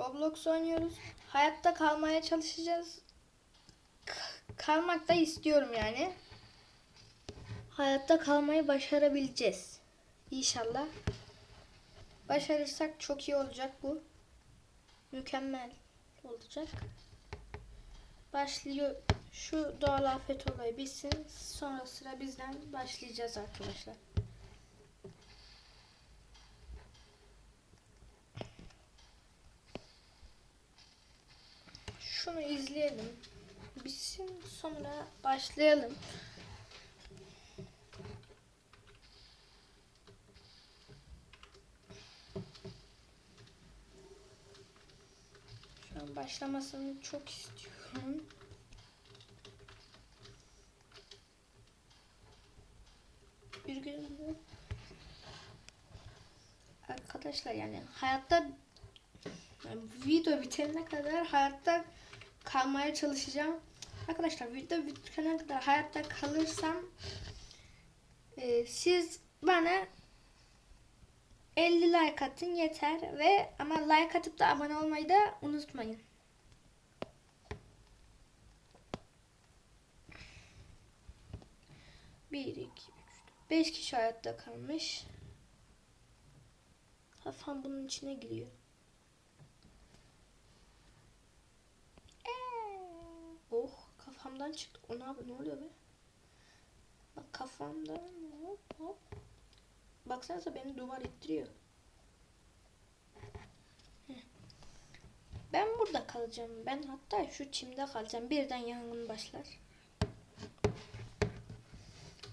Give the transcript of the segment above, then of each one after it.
Roblox oynuyoruz. Hayatta kalmaya çalışacağız. K- kalmak da istiyorum yani. Hayatta kalmayı başarabileceğiz. İnşallah. Başarırsak çok iyi olacak bu. Mükemmel olacak. Başlıyor. Şu doğal afet olayı bitsin. Sonra sıra bizden başlayacağız arkadaşlar. Şunu izleyelim. Bitsin sonra başlayalım. Şu an başlamasını çok istiyorum. Bir gün arkadaşlar yani hayatta yani video bitene kadar hayatta kalmaya çalışacağım. Arkadaşlar video bitene kadar hayatta kalırsam e, siz bana 50 like atın yeter ve ama like atıp da abone olmayı da unutmayın. Bir, iki, üç, dört, beş kişi hayatta kalmış. Kafam bunun içine giriyor. Oh kafamdan çıktı. O ne yapıyor? Ne oluyor be? Bak kafamdan hop hop. Baksanıza beni duvar ittiriyor. Ben burada kalacağım. Ben hatta şu çimde kalacağım. Birden yangın başlar.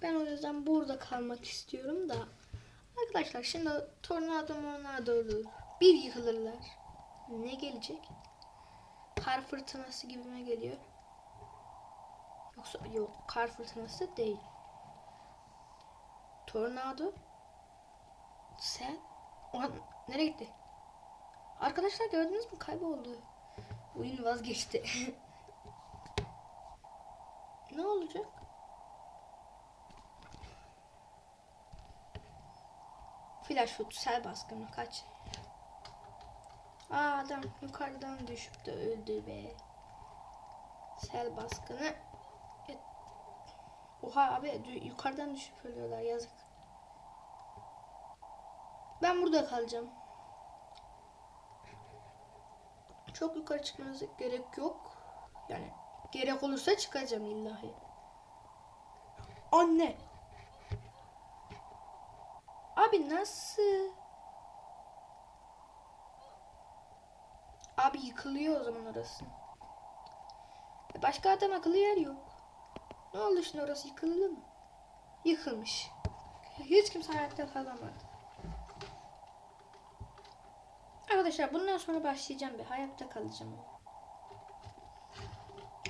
Ben o yüzden burada kalmak istiyorum da. Arkadaşlar şimdi tornado mornado olur. Bir yıkılırlar. Ne gelecek? Kar fırtınası gibime geliyor. Yoksa yok kar fırtınası değil. Tornado. Sen? O an nereye gitti? Arkadaşlar gördünüz mü? Kayboldu. Oyun vazgeçti. ne olacak? Flash shoot, sel baskını kaç. Aa adam yukarıdan düşüp de öldü be. Sel baskını. Oha abi yukarıdan düşüp ölüyorlar yazık. Ben burada kalacağım. Çok yukarı çıkmanıza gerek yok. Yani gerek olursa çıkacağım illahi. Anne. Abi nasıl? Abi yıkılıyor o zaman orası. Başka adam akıllı yer yok. Ne oldu şimdi orası yıkıldı mı? Yıkılmış. Hiç kimse hayatta kalamadı. Arkadaşlar bundan sonra başlayacağım bir hayatta kalacağım.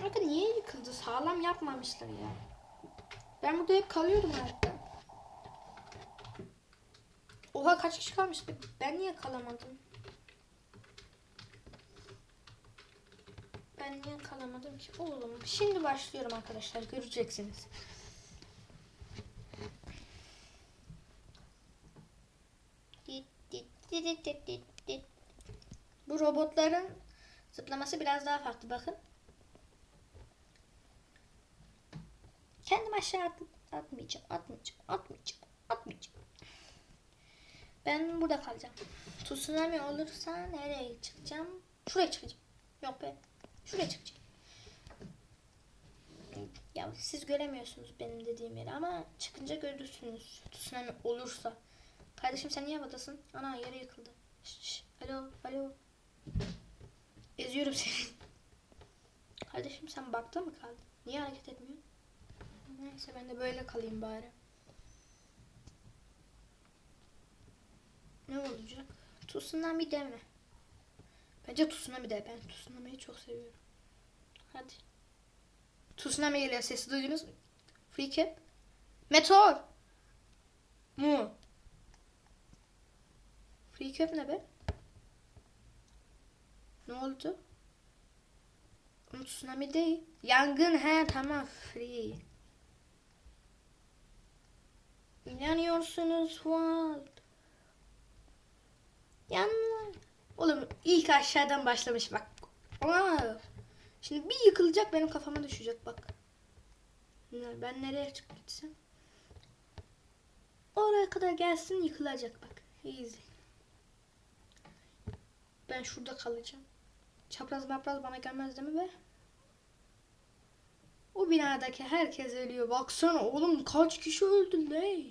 Bakın niye yıkıldı? Sağlam yapmamışlar ya. Ben burada hep kalıyordum hayatta. Oha kaç kişi kalmış? Ben niye kalamadım? Ben niye kalamadım ki? Oğlum şimdi başlıyorum arkadaşlar göreceksiniz. Bu robotların zıplaması biraz daha farklı bakın. Kendim aşağı at- atmayacağım, atmayacağım, atmayacağım, atmayacağım. Ben burada kalacağım. Tsunami olursa nereye çıkacağım? Şuraya çıkacağım. Yok be. Şuraya çıkacağım. Ya siz göremiyorsunuz benim dediğim yeri ama çıkınca görürsünüz. Tsunami olursa. Kardeşim sen niye havadasın? Ana yere yıkıldı. Şş, şş. Alo, alo. Eziyorum seni. Kardeşim sen bakta mı kaldın? Niye hareket etmiyorsun? Neyse ben de böyle kalayım bari. Ne olacak? Tsunami deme. Bence tsunami de. Ben tsunami'yi çok seviyorum. Hadi. Tsunami geliyor. Sesi duydunuz mu? Cap. Meteor. Mu. Cap ne be? Ne oldu? Oğlum tsunami değil. Yangın he tamam free. Yanıyorsunuz what? Yanlar. Oğlum ilk aşağıdan başlamış bak. Aa, şimdi bir yıkılacak benim kafama düşecek bak. Ben nereye çıkıp gitsem? Oraya kadar gelsin yıkılacak bak. Easy. Ben şurada kalacağım. Çapraz mapraz bana gelmez değil mi be? O binadaki herkes ölüyor. Baksana oğlum kaç kişi öldü le.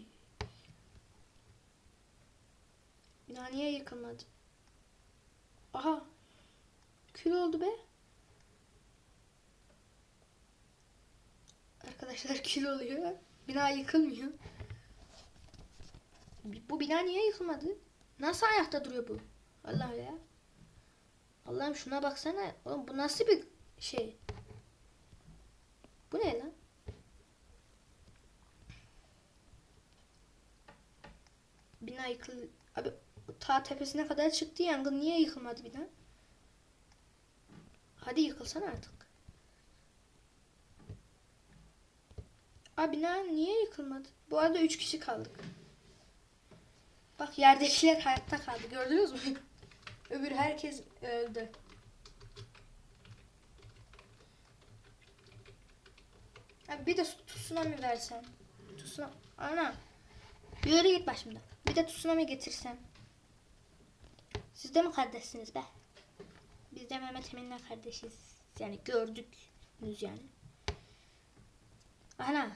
Bina niye yıkılmadı? Aha. Kül oldu be. Arkadaşlar kül oluyor. Bina yıkılmıyor. Bu bina niye yıkılmadı? Nasıl ayakta duruyor bu? Allah ya. Allah'ım şuna baksana. Oğlum bu nasıl bir şey? Bu ne lan? Bina yıkıl... Abi ta tepesine kadar çıktı yangın. Niye yıkılmadı bina? Hadi yıkılsana artık. Abi bina niye yıkılmadı? Bu arada üç kişi kaldık. Bak yerdekiler hayatta kaldı. Gördünüz mü? Öbür herkes öldü. Abi bir de tsunami versen. Tsunami. Ana. Yürü git başımdan. Bir de tsunami getirsen. Siz de mi kardeşsiniz be? Biz de Mehmet Emin'le kardeşiz. Yani gördük. yani. Ana.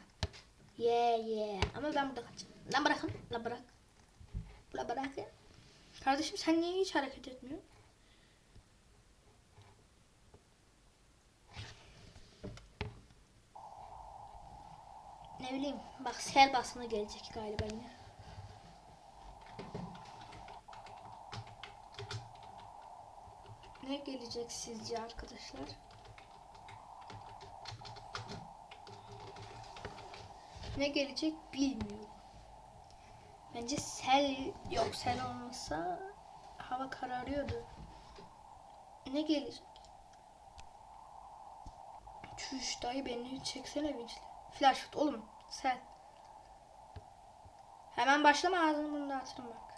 Yeah yeah. Ama ben burada kaçacağım. Lan bırakın. Lan bırak. La bırak ya. Kardeşim sen niye hiç hareket etmiyorsun? Ne bileyim. Bak sel basını gelecek galiba yine. Gelecek sizce arkadaşlar? Ne gelecek bilmiyorum. Bence sel yok sel olmasa hava kararıyordu. Ne gelecek? Çüş dayı beni çeksene vinçle. Flash oğlum sel. Hemen başlama ağzını bunu dağıtırım bak.